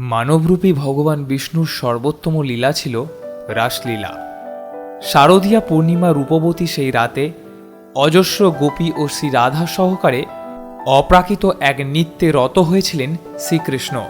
মানবরূপী ভগবান বিষ্ণুর সর্বোত্তম লীলা ছিল রাসলীলা। শারদীয়া পূর্ণিমা রূপবতী সেই রাতে অজস্র গোপী ও শ্রী রাধা সহকারে অপ্রাকৃত এক নৃত্যে রত হয়েছিলেন শ্রীকৃষ্ণ।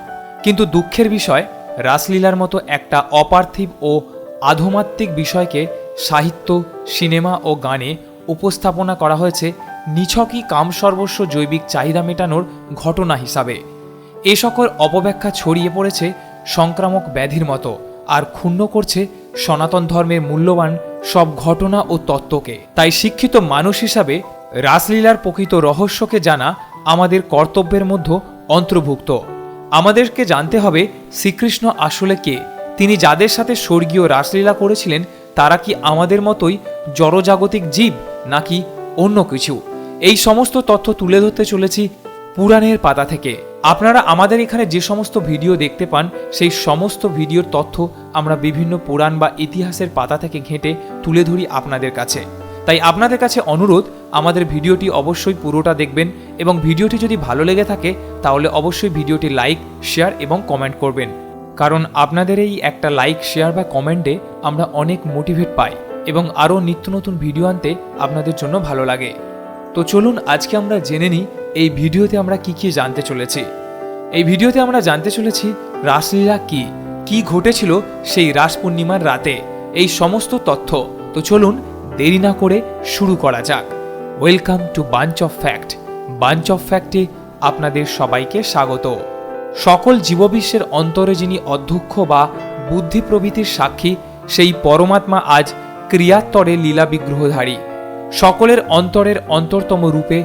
কিন্তু দুঃখের বিষয়, রাসলীলার মতো একটা অপার্থিব ও আধমাত্মিক বিষয়কে সাহিত্য, সিনেমা ও গানে উপস্থাপনা করা হয়েছে নিছকই কামসর্বস্ব জৈবিক চাহিদা মেটানোর ঘটনা হিসাবে। এ সকল অপব্যাখ্যা ছড়িয়ে পড়েছে সংক্রামক ব্যাধির মতো আর ক্ষুণ্ণ করছে সনাতন ধর্মের মূল্যবান সব ঘটনা ও তত্ত্বকে। তাই শিক্ষিত মানুষ হিসাবে রাসলীলার প্রকৃত রহস্যকে জানা আমাদের কর্তব্যের মধ্যে অন্তর্ভুক্ত। আমাদেরকে জানতে হবে শ্রীকৃষ্ণ আসলে কে? তিনি যাদের সাথে স্বর্গীয় রাসলীলা করেছিলেন, তারা কি আমাদের মতোই জড়জাগতিক জীব নাকি অন্য কিছু? এই সমস্ত তথ্য তুলে ধরতে চলেছি পুরাণের পাতা থেকে। আপনারা আমাদের এখানে যে সমস্ত ভিডিও দেখতে পান, সেই সমস্ত ভিডিওর তথ্য আমরা বিভিন্ন পুরাণ বা ইতিহাসের পাতা থেকে ঘেঁটে তুলে ধরি আপনাদের কাছে। তাই আপনাদের কাছে অনুরোধ, আমাদের ভিডিওটি অবশ্যই পুরোটা দেখবেন এবং ভিডিওটি যদি ভালো লেগে থাকে, তাহলে অবশ্যই ভিডিওটি লাইক, শেয়ার এবং কমেন্ট করবেন। কারণ আপনাদের এই একটা লাইক, শেয়ার বা কমেন্টে আমরা অনেক মোটিভেট পাই এবং আরও নিত্য নতুন ভিডিও আনতে আপনাদের জন্য ভালো লাগে। তো চলুন আজকে আমরা জেনে নিই, এই ভিডিওতে আমরা কি কি জানতে চলেছি। এই ভিডিওতে আমরা জানতে চলেছি রাসলীলা কি কি ঘটেছিল সেই রাস পূর্ণিমার রাতে, এই সমস্ত তথ্য। তো চলুন দেরি না করে শুরু করা যাক। Welcome to bunch of fact bunch of ফ্যাক্টে আপনাদের সবাইকে স্বাগত। সকল জীববিশ্বের অন্তরে যিনি অধ্যক্ষ বা বুদ্ধি প্রভৃতির সাক্ষী, সেই পরমাত্মা আজ ক্রিয়াত্তরে লীলা বিগ্রহধারী। সকলের অন্তরের অন্তরতম রূপে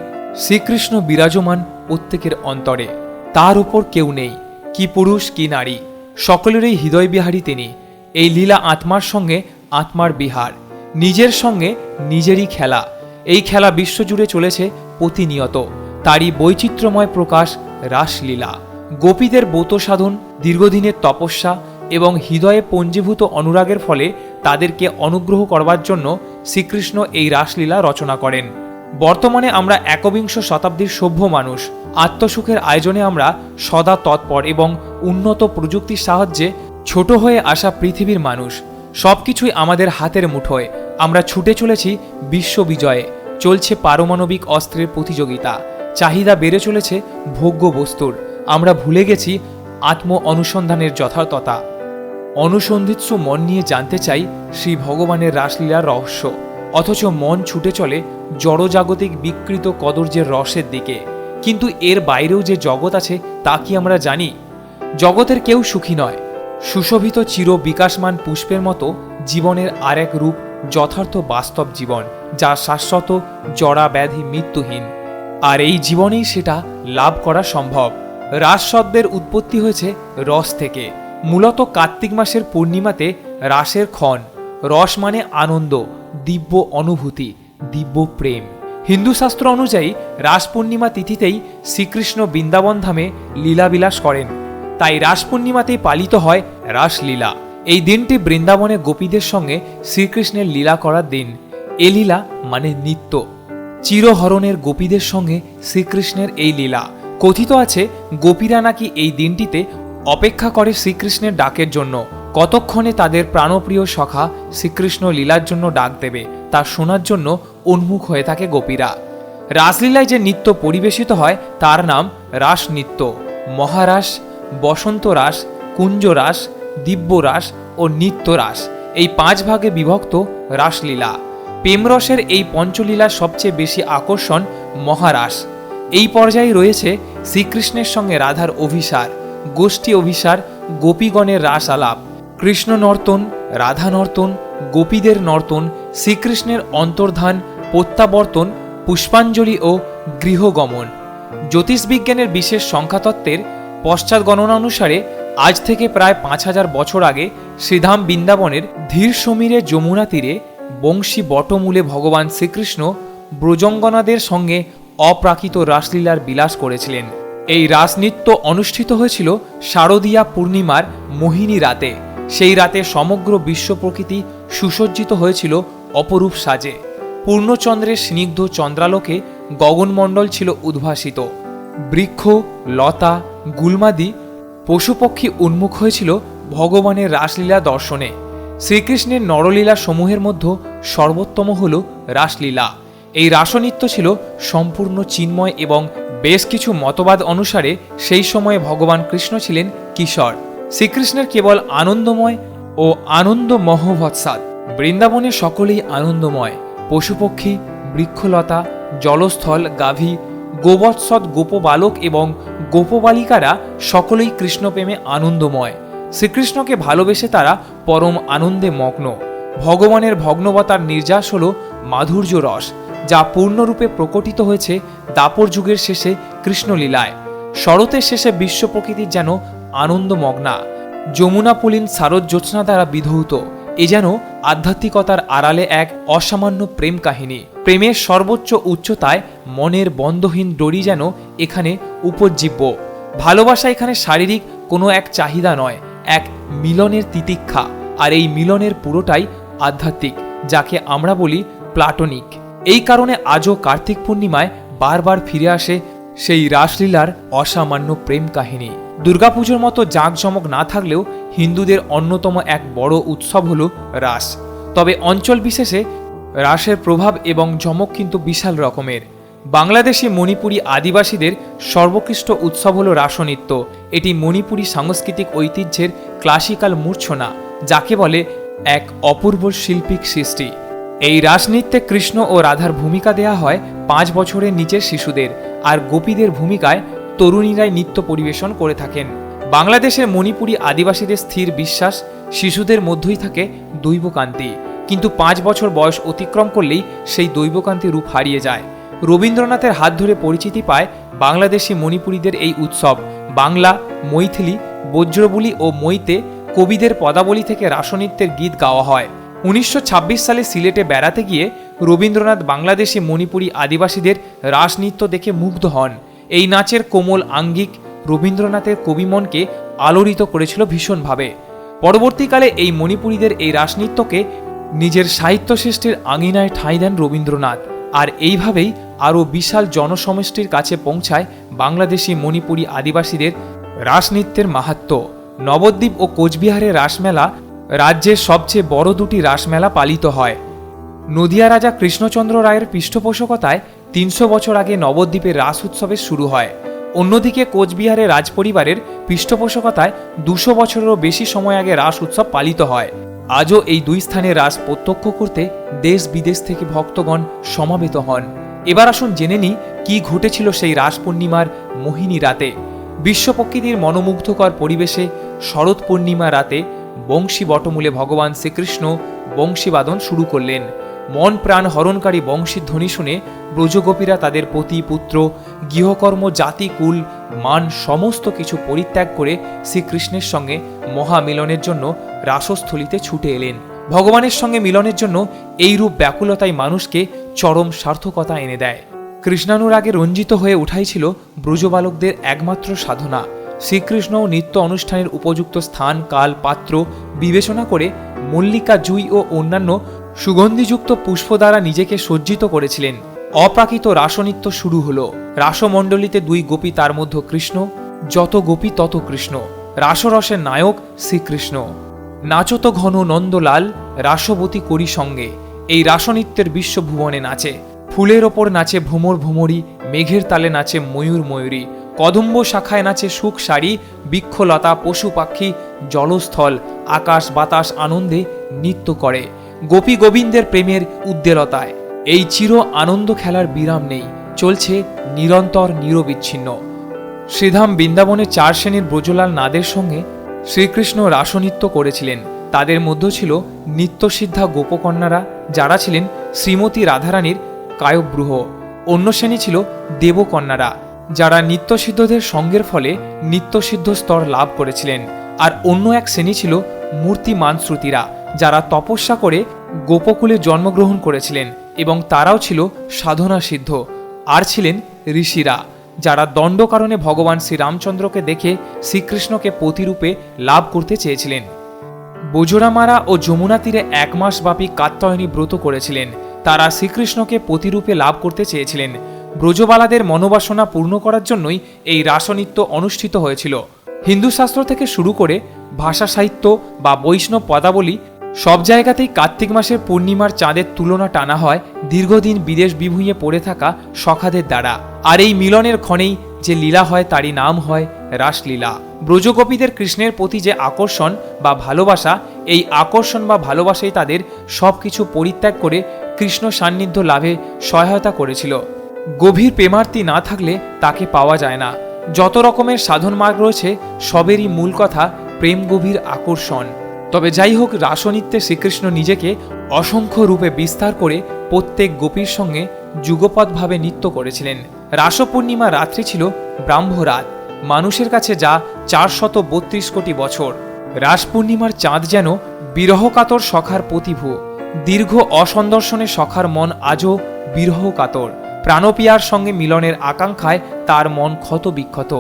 শ্রীকৃষ্ণ বিরাজমান প্রত্যেকের অন্তরে। তার উপর কেউ নেই, কি পুরুষ, কি নারী। সকলেরই হৃদয় বিহারী তিনি। এই লীলা আত্মার সঙ্গে আত্মার বিহার। নিজের সঙ্গে নিজেরই খেলা। এই খেলা বিশ্বজুড়ে চলেছে প্রতিনিয়ত। তারই বৈচিত্র্যময় প্রকাশ রাসলীলা। গোপীদের ব্রত সাধন দীর্ঘদিনের তপস্যা এবং হৃদয়ে পঞ্জীভূত অনুরাগের ফলে তাদেরকে অনুগ্রহ করবার জন্য শ্রীকৃষ্ণ এই রাসলীলা রচনা করেন। বর্তমানে আমরা একবিংশ শতাব্দীর সভ্য মানুষ। আত্মসুখের আয়োজনে আমরা সদা তৎপর এবং উন্নত প্রযুক্তির সাহায্যে ছোট হয়ে আসা পৃথিবীর মানুষ। সবকিছুই আমাদের হাতের মুঠোয়। আমরা ছুটে চলেছি বিশ্ব বিজয়ে। চলছে পারমাণবিক অস্ত্রের প্রতিযোগিতা। চাহিদা বেড়ে চলেছে ভোগ্য বস্তুর। আমরা ভুলে গেছি আত্ম অনুসন্ধানের যথার্থতা। অনুসন্ধিৎসু মন নিয়ে জানতে চাই শ্রী ভগবানের রাসলীলার রহস্য। অথচ মন ছুটে চলে জড়জাগতিক বিকৃত কদর্যের রসের দিকে। কিন্তু এর বাইরেও যে জগৎ আছে, তা কি আমরা জানি? জগতের কেউ সুখী নয়। সুশোভিত চির বিকাশমান পুষ্পের মতো জীবনের আরেক রূপ, যথার্থ বাস্তব জীবন, যা শাশ্বত জড়া ব্যাধি মৃত্যুহীন। আর এই জীবনেই সেটা লাভ করা সম্ভব। রাস শব্দের উৎপত্তি হয়েছে রস থেকে। মূলত কার্তিক মাসের পূর্ণিমাতে রাসের ক্ষণ। রস মানে আনন্দ, দিব্য অনুভূতি। দিব্য প্রেম। হিন্দু শাস্ত্র অনুযায়ী রাস পূর্ণিমা তিথিতেই শ্রীকৃষ্ণ বৃন্দাবন ধামে লীলাবিলাস করেন। তাই রাস পূর্ণিমাতেই পালিত হয় রাসলীলা। এই দিনটি বৃন্দাবনে গোপীদের সঙ্গে শ্রীকৃষ্ণের লীলা করার দিন। এ লীলা মানে নিত্য। চিরহরণের গোপীদের সঙ্গে শ্রীকৃষ্ণের এই লীলা। কথিত আছে, গোপীরা নাকি এই দিনটিতে অপেক্ষা করে শ্রীকৃষ্ণের ডাকের জন্য। কতক্ষণে তাদের প্রাণপ্রিয় সখা শ্রীকৃষ্ণ লীলার জন্য ডাক দেবে? তা শোনার জন্য উন্মুখ হয়ে থাকে গোপীরা। রাসলীলায় যে নৃত্য পরিবেশিত হয়, তার নাম রাস নৃত্য মহারাস বসন্ত রাস কুঞ্জ রাস দিব্য রাস ও নিত্য রাস এই পাঁচ ভাগে বিভক্ত রাসলীলা। প্রেমরসের এই পঞ্চলীলার সবচেয়ে বেশি আকর্ষণ মহারাস। এই পর্যায়ে রয়েছে শ্রীকৃষ্ণের সঙ্গে রাধার অভিসার, গোষ্ঠী অভিসার, গোপীগণের রাস আলাপ কৃষ্ণ নর্তন, রাধা নর্তন, গোপীদের নর্তন শ্রীকৃষ্ণের অন্তর্ধান, প্রত্যাবর্তন, পুষ্পাঞ্জলি ও গৃহগমন। জ্যোতিষবিজ্ঞানের বিশেষ সংখ্যাতত্ত্বের পশ্চাৎ গণনা অনুসারে আজ থেকে প্রায় পাঁচ হাজার বছর আগে শ্রীধাম বৃন্দাবনের ধীর সমীরে যমুনা তীরে বংশী বটমূলে ভগবান শ্রীকৃষ্ণ ব্রজঙ্গনাদের সঙ্গে অপ্রাকৃত রাসলীলার বিলাস করেছিলেন। এই রাসনৃত্য অনুষ্ঠিত হয়েছিল শারদীয়া পূর্ণিমার মোহিনী রাতে। সেই রাতে সমগ্র বিশ্ব প্রকৃতি সুসজ্জিত হয়েছিল অপরূপ সাজে। পূর্ণচন্দ্রের স্নিগ্ধ চন্দ্রালোকে গগনমণ্ডল ছিল উদ্ভাসিত। বৃক্ষ, লতা, গুলমাদি পশুপক্ষী উন্মুখ হয়েছিল ভগবানের রাসলীলা দর্শনে। শ্রীকৃষ্ণের নরলীলা সমূহের মধ্যে সর্বোত্তম হল রাসলীলা। এই রাসনৃত্য ছিল সম্পূর্ণ চিন্ময় এবং বেশ কিছু মতবাদ অনুসারে সেই সময়ে ভগবান কৃষ্ণ ছিলেন কিশোর। শ্রীকৃষ্ণের কেবল আনন্দময় ও আনন্দ মহোভৎসাদ বৃন্দাবনে সকলেই আনন্দময়, পশুপক্ষী, বৃক্ষলতা, জলস্থল, গাভী গোবৎসদ গোপবালক এবং গোপবালিকারা সকলেই কৃষ্ণপ্রেমে আনন্দময়। শ্রীকৃষ্ণকে ভালোবেসে তারা পরম আনন্দে মগ্ন। ভগবানের ভগ্নবতার নির্যাস হল মাধুর্য রস, যা পূর্ণরূপে প্রকটিত হয়েছে দাপর যুগের শেষে কৃষ্ণলীলায়। শরতের শেষে বিশ্ব প্রকৃতির যেন আনন্দমগ্না, যমুনা পুলিন শারদ জ্যোৎস্না দ্বারা বিধৌত। এ যেন আধ্যাত্মিকতার আড়ালে এক অসামান্য প্রেম কাহিনী। প্রেমের সর্বোচ্চ উচ্চতায় মনের বন্ধহীন ডরি যেন এখানে উপজীব্য। ভালোবাসা এখানে শারীরিক কোনো এক চাহিদা নয়, এক মিলনের তিতিক্ষা। আর এই মিলনের পুরোটাই আধ্যাত্মিক, যাকে আমরা বলি প্লাটনিক। এই কারণে আজও কার্তিক পূর্ণিমায় বারবার ফিরে আসে সেই রাসলীলার অসামান্য প্রেম কাহিনী। দুর্গাপুজোর মতো জাঁকজমক না থাকলেও হিন্দুদের অন্যতম এক বড় উৎসব হল রাস। তবে অঞ্চল বিশেষে রাসের প্রভাব এবং জমক কিন্তু বিশাল রকমের। বাংলাদেশি মণিপুরী আদিবাসীদের সর্বোৎকৃষ্ট উৎসব হল রাসনৃত্য। এটি মণিপুরী সাংস্কৃতিক ঐতিহ্যের ক্লাসিক্যাল মূর্ছনা, যাকে বলে এক অপূর্ব শিল্পিক সৃষ্টি। এই রাসনৃত্যে কৃষ্ণ ও রাধার ভূমিকা দেয়া হয় পাঁচ বছরের নিচের শিশুদের, আর গোপীদের ভূমিকায় তরুণীরাই নৃত্য পরিবেশন করে থাকেন। বাংলাদেশের মণিপুরী আদিবাসীদের স্থির বিশ্বাস শিশুদের মধ্যেই থাকে দৈবকান্তি। কিন্তু পাঁচ বছর বয়স অতিক্রম করলেই সেই দৈবকান্তি রূপ হারিয়ে যায়। রবীন্দ্রনাথের হাত ধরে পরিচিতি পায় বাংলাদেশি মণিপুরীদের এই উৎসব। বাংলা, মৈথিলি, বজ্রবুলি ও মইতে কবিদের পদাবলী থেকে রাসনৃত্যের গীত গাওয়া হয়। উনিশশো ছাব্বিশ সালে সিলেটে বেড়াতে গিয়ে রবীন্দ্রনাথ বাংলাদেশি মণিপুরী আদিবাসীদের রাসনৃত্য দেখে মুগ্ধ হন। এই নাচের কোমল আঙ্গিক রবীন্দ্রনাথের কবিমনকে আলোড়িত করেছিল ভীষণভাবে। পরবর্তীকালে এই মণিপুরীদের এই রাসনৃত্যকে নিজের সাহিত্য সৃষ্টির আঙিনায় ঠাঁই দেন রবীন্দ্রনাথ। আর এইভাবেই আরও বিশাল জনসমষ্টির কাছে পৌঁছায় বাংলাদেশি মণিপুরী আদিবাসীদের রাসনৃত্যের মাহাত্ম্য নবদ্বীপ ও কোচবিহারের রাসমেলা রাজ্যের সবচেয়ে বড় দুটি রাসমেলা পালিত হয়। নদিয়া রাজা কৃষ্ণচন্দ্র রায়ের পৃষ্ঠপোষকতায় তিনশো বছর আগে নবদ্বীপের রাস উৎসবের শুরু হয়। অন্যদিকে কোচবিহারের রাজপরিবারের পৃষ্ঠপোষকতায় দুশো বছরেরও বেশি সময় আগে রাস উৎসব পালিত হয়। আজও এই দুই স্থানে রাস প্রত্যক্ষ করতে দেশ বিদেশ থেকে ভক্তগণ সমাবেত হন। এবার আসুন জেনে নিই কি ঘটেছিল সেই রাস পূর্ণিমার মোহিনী রাতে। বিশ্ব প্রকৃতির মনোমুগ্ধকর পরিবেশে শরৎ পূর্ণিমা রাতে বংশী বটমূলে ভগবান শ্রীকৃষ্ণ বংশীবাদন শুরু করলেন। মন প্রাণ হরণকারী বংশীর ধ্বনি শুনে ব্রজগোপীরা তাদের পতি, পুত্র, গৃহকর্ম, জাতি, কুল, মান সমস্ত কিছু পরিত্যাগ করে শ্রীকৃষ্ণের সঙ্গে মহামিলনের জন্য রাসস্থলিতে ছুটে এলেন। ভগবানের সঙ্গে মিলনের জন্য এই রূপ ব্যাকুলতাই মানুষকে চরম সার্থকতা এনে দেয়। কৃষ্ণানুরাগে রঞ্জিত হয়ে উঠাই ছিল ব্রজবালকদের একমাত্র সাধনা। শ্রীকৃষ্ণ নিত্য অনুষ্ঠানের উপযুক্ত স্থান, কাল, পাত্র বিবেচনা করে মল্লিকা, জুই ও অন্যান্য সুগন্ধিযুক্ত পুষ্প দ্বারা নিজেকে সজ্জিত করেছিলেন। অপ্রাকৃত রাসনৃত্য শুরু হল। রাসমণ্ডলীতে দুই গোপী তার মধ্যে কৃষ্ণ, যত গোপী তত কৃষ্ণ। রাসরসের নায়ক শ্রীকৃষ্ণ। নাচত ঘন নন্দলাল, রাসবতী করি সঙ্গে। এই রাসনৃত্যের বিশ্বভুবনে নাচে। ফুলের ওপর নাচে ভ্রমর ভ্রমরী, মেঘের তালে নাচে ময়ূর ময়ূরী। কদম্ব শাখায় নাচে সুখ শাড়ি বৃক্ষলতা, পশু পাখি, জলস্থল, আকাশ বাতাস আনন্দে নৃত্য করে। গোপী গোবিন্দের প্রেমের উদ্দেলতায় এই চির আনন্দ খেলার বিরাম নেই, চলছে নিরন্তর নিরবিচ্ছিন্ন। শ্রীধাম বৃন্দাবনে চার শ্রেণির ব্রজলাল নাদের সঙ্গে শ্রীকৃষ্ণ রাসনৃত্য করেছিলেন। তাদের মধ্যে ছিল নিত্যসিদ্ধা গোপকন্যারা, যারা ছিলেন শ্রীমতী রাধারানীর কায়ব্রুহ। অন্য শ্রেণি ছিল দেবকন্যারা, যারা নিত্যসিদ্ধদের সঙ্গের ফলে নিত্যসিদ্ধ স্তর লাভ করেছিলেন। আর অন্য এক শ্রেণি ছিল মূর্তি মানশ্রুতিরা যারা তপস্যা করে গোপকুলে জন্মগ্রহণ করেছিলেন এবং তারাও ছিল সাধনা সিদ্ধ। আর ছিলেন ঋষিরা, যারা দণ্ড কারণে ভগবান শ্রীরামচন্দ্রকে দেখে শ্রীকৃষ্ণকে প্রতিরূপে লাভ করতে চেয়েছিলেন। বোজরামারা ও যমুনা তীরে এক মাস ব্যাপী কাত্যায়নী ব্রত করেছিলেন। তারা শ্রীকৃষ্ণকে প্রতিরূপে লাভ করতে চেয়েছিলেন। ব্রজবালাদের মনোবাসনা পূর্ণ করার জন্যই এই রাসনৃত্য অনুষ্ঠিত হয়েছিল। হিন্দু শাস্ত্র থেকে শুরু করে ভাষা সাহিত্য বা বৈষ্ণব পদাবলী সব জায়গাতেই কার্তিক মাসের পূর্ণিমার চাঁদের তুলনা টানা হয়, দীর্ঘদিন বিদেশ বিভুঁইয়ে পড়ে থাকা সখাদের দ্বারা। আর এই মিলনের ক্ষণেই যে লীলা হয় তারই নাম হয় রাসলীলা। ব্রজগোপীদের কৃষ্ণের প্রতি যে আকর্ষণ বা ভালোবাসা, এই আকর্ষণ বা ভালোবাসাই তাদের সব কিছু পরিত্যাগ করে কৃষ্ণ সান্নিধ্য লাভে সহায়তা করেছিল। গভীর প্রেমার্তি না থাকলে তাকে পাওয়া যায় না। যত রকমের সাধন মার্গ রয়েছে, সবেরই মূল কথা প্রেম গভীর আকর্ষণ। তবে যাই হোক, রাসনৃত্যে শ্রীকৃষ্ণ নিজেকে অসংখ্য রূপে বিস্তার করে প্রত্যেক গোপীর সঙ্গে যুগপৎভাবে নৃত্য করেছিলেন। রাস পূর্ণিমা রাত্রি ছিল ব্রাহ্মরাত। মানুষের কাছে যা চারশত বত্রিশ কোটি বছর। রাস পূর্ণিমার চাঁদ যেন বিরহকাতর সখার প্রতিভু। দীর্ঘ অসন্দর্শনে সখার মন আজও বিরহ কাতর প্রাণপিয়ার সঙ্গে মিলনের আকাঙ্ক্ষায় তার মন ক্ষত বিক্ষত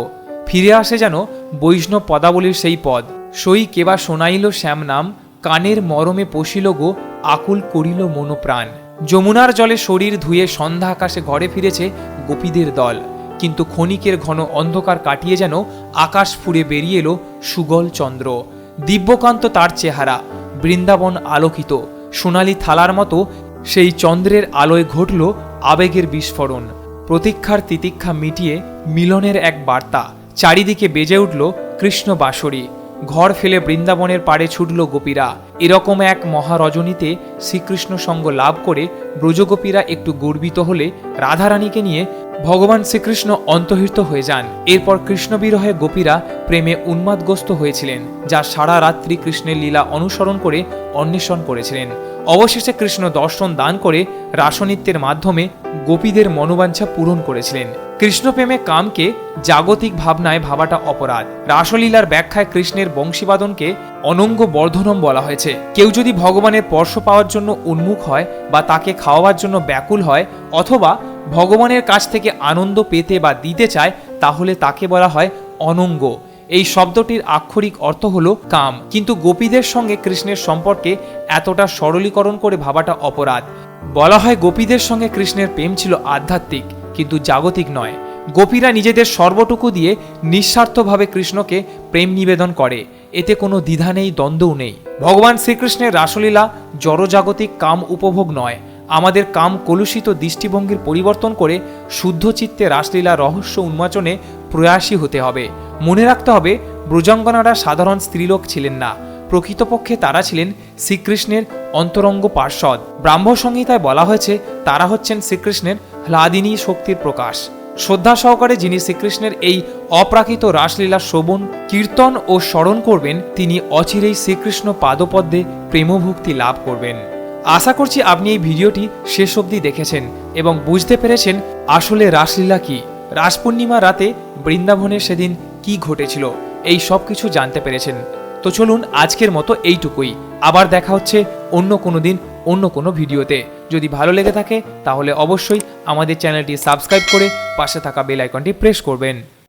ফিরে আসে যেন বৈষ্ণব পদাবলীর সেই পদ। সই কেবা শোনাইল শ্যাম নাম কানের মরমে পশিল গো, আকুল করিল মনোপ্রাণ। যমুনার জলে শরীর ধুয়ে সন্ধ্যা আকাশে ঘরে ফিরেছে গোপীদের দল। কিন্তু ক্ষণিকের ঘন অন্ধকার কাটিয়ে যেন আকাশ ফুরে বেরিয়ে এলো সুগল চন্দ্র। দিব্যকান্ত তার চেহারা, বৃন্দাবন আলোকিত। সোনালি থালার মতো সেই চন্দ্রের আলোয় ঘটল আবেগের বিস্ফোরণ। প্রতীক্ষার তিতিক্ষা মিটিয়ে মিলনের এক বার্তা। চারিদিকে বেজে উঠল কৃষ্ণ বাঁশরী। ঘর ফেলে বৃন্দাবনের পাড়ে ছুটল গোপীরা। এরকম এক মহারজনীতে শ্রীকৃষ্ণ সঙ্গ লাভ করে ব্রজগোপীরা একটু গর্বিত হলে রাধারানীকে নিয়ে ভগবান শ্রীকৃষ্ণ অন্তর্হিত হয়ে যান। এরপর কৃষ্ণ বিরহে গোপীরা প্রেমে উন্মাদগ্রস্ত হয়েছিলেন, যা সারা রাত্রি কৃষ্ণের লীলা অনুসরণ করে অন্বেষণ করেছিলেন। অবশেষে কৃষ্ণ দর্শন দান করে রাসনৃত্যের মাধ্যমে গোপীদের মনোবাঞ্ছা পূরণ করেছিলেন। কৃষ্ণপ্রেমে কামকে জাগতিক ভাবনায় ভাবাটা অপরাধ। রাসলীলার ব্যাখ্যায় কৃষ্ণের বংশীবাদনকে অনঙ্গ বর্ধনম বলা হয়েছে। কেউ যদি ভগবানের স্পর্শ পাওয়ার জন্য উন্মুখ হয় বা তাকে খাওয়াবার জন্য ব্যাকুল হয় অথবা ভগবানের কাছ থেকে আনন্দ পেতে বা দিতে চায়, তাহলে তাকে বলা হয় অনঙ্গ। এই শব্দটির আক্ষরিক অর্থ হলো কাম। কিন্তু গোপীদের সঙ্গে কৃষ্ণের সম্পর্কে এতটা সরলীকরণ করে ভাবাটা অপরাধ। বলা হয় গোপীদের সঙ্গে কৃষ্ণের প্রেম ছিল আধ্যাত্মিক, কিন্তু জাগতিক নয়। গোপীরা নিজেদের সর্বটুকু দিয়ে নিঃস্বার্থভাবে কৃষ্ণকে প্রেম নিবেদন করে। এতে কোনো দ্বিধা নেই, দ্বন্দ্বও নেই। ভগবান শ্রীকৃষ্ণের রাসলীলা জড়জাগতিক কাম উপভোগ নয়। আমাদের কাম কলুষিত দৃষ্টিভঙ্গির পরিবর্তন করে শুদ্ধ চিত্তে রাসলীলা রহস্য উন্মোচনে প্রয়াসী হতে হবে। মনে রাখতে হবে, ব্রজাঙ্গনারা সাধারণ স্ত্রীলোক ছিলেন না। প্রকৃতপক্ষে তারা ছিলেন শ্রীকৃষ্ণের অন্তরঙ্গ পার্ষদ ব্রাহ্ম সংহিতায় বলা হয়েছে, তারা হচ্ছেন শ্রীকৃষ্ণের হ্লাদিনী শক্তির প্রকাশ। শ্রদ্ধা সহকারে যিনি শ্রীকৃষ্ণের এই অপ্রাকৃত রাসলীলা শ্রবণ, কীর্তন ও স্মরণ করবেন তিনি অচিরেই শ্রীকৃষ্ণ পাদপদ্মে প্রেমভক্তি লাভ করবেন। আশা করছি আপনি এই ভিডিওটি শেষ অবধি দেখেছেন এবং বুঝতে পেরেছেন আসলে রাসলীলা কি। রাস পূর্ণিমা রাতে বৃন্দাবনে সেদিন কি ঘটেছিল, এই সব কিছু জানতে পেরেছেন। তো চলুন আজকের মতো এইটুকুই। আবার দেখা হচ্ছে অন্য কোনো দিন, অন্য কোনো ভিডিওতে। যদি ভালো লেগে থাকে, তাহলে অবশ্যই আমাদের চ্যানেলটি সাবস্ক্রাইব করে পাশে থাকা বেল আইকনটি প্রেস করবেন।